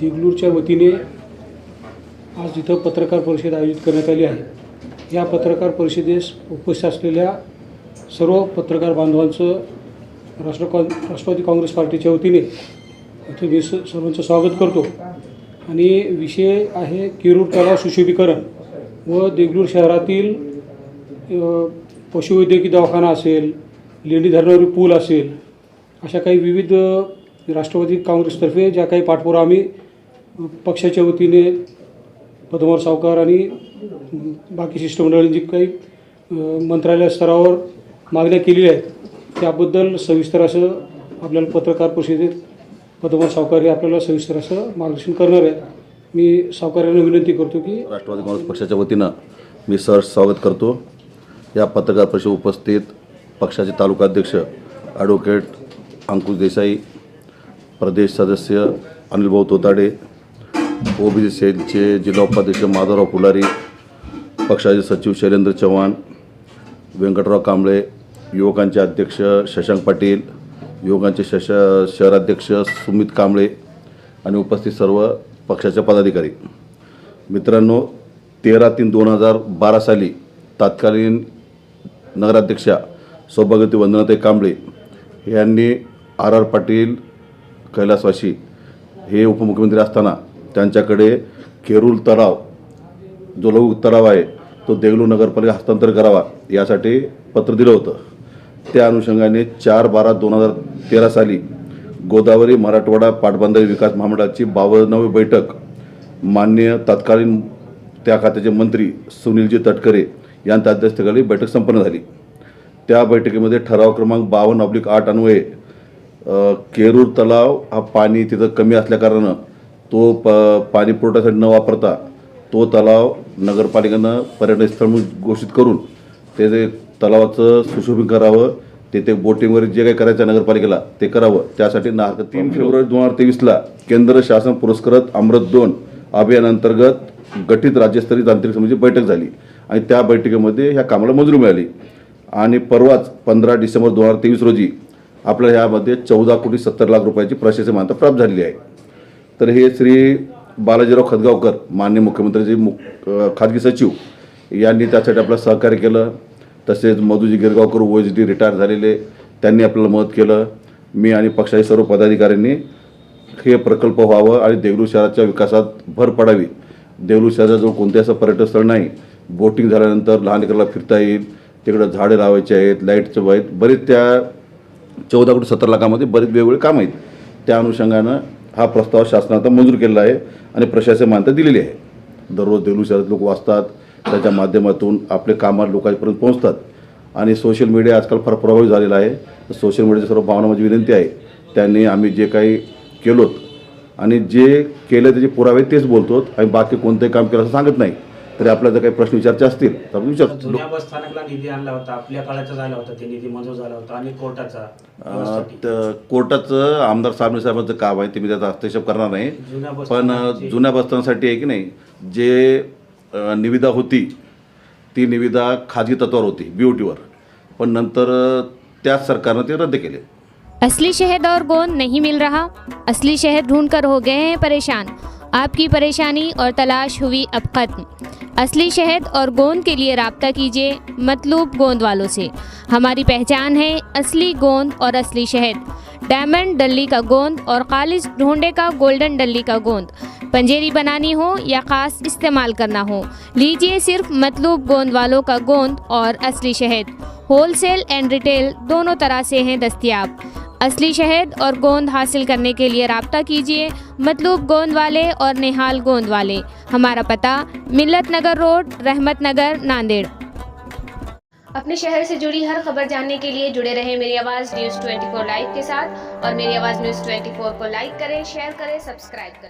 देगलूरच्या वतीने आज इथं पत्रकार परिषद आयोजित करण्यात आली आहे. या पत्रकार परिषदेस उपस्थित असलेल्या सर्व पत्रकार बांधवांचं राष्ट्र कॉ राष्ट्रवादी काँग्रेस पार्टीच्या वतीने इथे मी स सर्वांचं स्वागत करतो. आणि विषय आहे केरूर तलाव सुशोभीकरण व देगलूर शहरातील पशुवैद्यकीय दवाखाना असेल लेणी धरणारी पूल असेल अशा काही विविध राष्ट्रवादी काँग्रेसतर्फे ज्या काही पाठपुरा आम्ही पक्षाच्या वतीने पद्मवार सावकार आणि बाकी शिष्टमंडळांनी जी काही मंत्रालय स्तरावर मागण्या केलेल्या आहेत त्याबद्दल सविस्तर असं आपल्याला पत्रकार परिषदेत पद्मवार सावकार हे आपल्याला सविस्तर असं मार्गदर्शन करणार आहेत. मी सावकारांना विनंती करतो की राष्ट्रवादी काँग्रेस पक्षाच्या वतीनं मी सहर्ष स्वागत करतो. या पत्रकार परिषद उपस्थित पक्षाचे तालुका अध्यक्ष ॲडव्होकेट अंकुश देसाई प्रदेश सदस्य अनिलभाऊ तोताडे ओबीसी सेलचे जिल्हा उपाध्यक्ष माधवराव फुलारी पक्षाचे सचिव शैलेंद्र चव्हाण व्यंकटराव कांबळे युवकांचे अध्यक्ष शशांक पाटील युवकांचे शश शहराध्यक्ष सुमित कांबळे आणि उपस्थित सर्व पक्षाचे पदाधिकारी. मित्रांनो तेरा तीन दोन हजार बारा साली तत्कालीन नगराध्यक्षा सौभाग्यवती वंदनाताई कांबळे यांनी आर आर पाटील कैलासवाशी हे उपमुख्यमंत्री असताना त्यांच्याकडे केरूल तलाव जो लघु तलाव आहे तो देगलू नगरपालिका हस्तांतर करावा यासाठी पत्र दिलं होतं. त्या अनुषंगाने चार बारा दोन हजार तेरा साली गोदावरी मराठवाडा पाटबंधारे विकास महामंडळाची बावन्नावी बैठक मान्य तत्कालीन त्या खात्याचे मंत्री सुनीलजी तटकरे यांच्या अध्यक्षतेखाली बैठक संपन्न झाली. त्या बैठकीमध्ये ठराव क्रमांक बावन्न ऑब्लिक आठ अन्वये केरूर तलाव हा पाणी तिथं कमी असल्याकारणानं तो प पाणी पुरवठ्यासाठी न वापरता तो तलाव नगरपालिकेनं पर्यटन स्थळ म्हणून घोषित करून ते जे तलावाचं सुशोभीकरण करावं तेथे बोटिंग वगैरे जे काही करायचं आहे नगरपालिकेला ते करावं. त्यासाठी नार्क तीन फेब्रुवारी दोन हजार तेवीसला केंद्र शासन पुरस्कृत अमृत दोन अभियानांतर्गत गठीत राज्यस्तरीय तांत्रिक समितीची बैठक झाली आणि त्या बैठकीमध्ये ह्या कामाला मंजुरी मिळाली. आणि परवाच पंधरा डिसेंबर दोन हजार तेवीस रोजी आपल्या ह्यामध्ये चौदा कोटी सत्तर लाख रुपयाची प्रशासकीय मान्यता प्राप्त झालेली आहे. तर हे श्री बालाजीराव खदगावकर मान्य मुख्यमंत्र्याचे मुख खाजगी सचिव यांनी त्यासाठी आपलं सहकार्य केलं. तसेच Madhuji Girgaonkar O H D retire झालेले त्यांनी आपल्याला मदत केलं. मी आणि पक्षाच्या सर्व पदाधिकाऱ्यांनी हे प्रकल्प व्हावं आणि देगलूर शहराच्या विकासात भर पडावी. देगलूर शहराजवळ कोणते असं पर्यटनस्थळ नाही. बोटिंग झाल्यानंतर लहान लेकराला फिरता येईल. तिकडं झाडे लावायचे आहेत लाईटचं आहेत. बरेच त्या चौदा कोटी सत्तर लाखामध्ये बरेच वेगवेगळे कामं आहेत. त्या अनुषंगानं हा प्रस्ताव शासनाचा मंजूर केलेला आहे आणि प्रशासन मान्यता दिलेली आहे. दररोज देलू शहरात लोक वाचतात त्याच्या माध्यमातून आपले कामं लोकांपर्यंत पोहोचतात. आणि सोशल मीडिया आजकाल फार प्रभावी झालेला आहे. तर सोशल मीडियाच्या सर्व भावना माझी विनंती आहे. त्यांनी आम्ही जे काही केलोत आणि जे केलं त्याचे पुरावे तेच बोलतो आणि बाकी कोणतंही काम केलं असं सांगत नाही. तरी आपल्याला जर काही प्रश्न विचारचे असतील तर आपण विचारतो. जुन्या बस स्थानकला निधी आणला होता आपल्या काळाचा झाला होता ते निधी मंजूर झाला होता आणि कोर्टाचा अं, व्यवस्थेसाठी. त- कोर्टाचं आमदार साबणे साहेबांचं काम आहे ते मी त्याचा हस्तक्षेप करणार नाही. जुन्या बस पण स्थानकाची- जुन्या बसतांसाठी आहे की नाही जे अं, निविदा होती ती निविदा खाजगी तत्वावर होती बी ओ टीवर पण नंतर अं, त्याच सरकारनं ते रद्द केले. असली शहद और गोंद नहीं मिल रहा असली शहद ढूंढकर हो गए हैं परेशान आपकी परेशानी और तलाश हुई अब खत्म। असली शहद और गोंद के लिए रबता कीजिए, मतलूब गोंद वालों से। हमारी पहचान है असली गोंद और असली शहद। डायमंड डल्ली का गोंद और खालिश ढोंडे का गोल्डन डल्ली का गोंद। पंजेरी बनानी हो या ख़ास इस्तेमाल करना हो, लीजिए सिर्फ़ मतलूब गोंद वालों का गोंद और असली शहद। होलसेल एंड रिटेल दोनों तरह से हैं दस्तियाब। असली शहद और गोंद हासिल करने के लिए रबता कीजिए। मतलूब गोंद वाले और निहाल गोंद वाले। हमारा पता मिलत नगर रोड, रहमत नगर, नांदेड़। अपने शहर से जुड़ी हर खबर जानने के लिए जुड़े रहें मेरी आवाज़ न्यूज़ 24 लाइव के साथ और मेरी आवाज़ न्यूज़ 24 को लाइक करें शेयर करें सब्सक्राइब करें।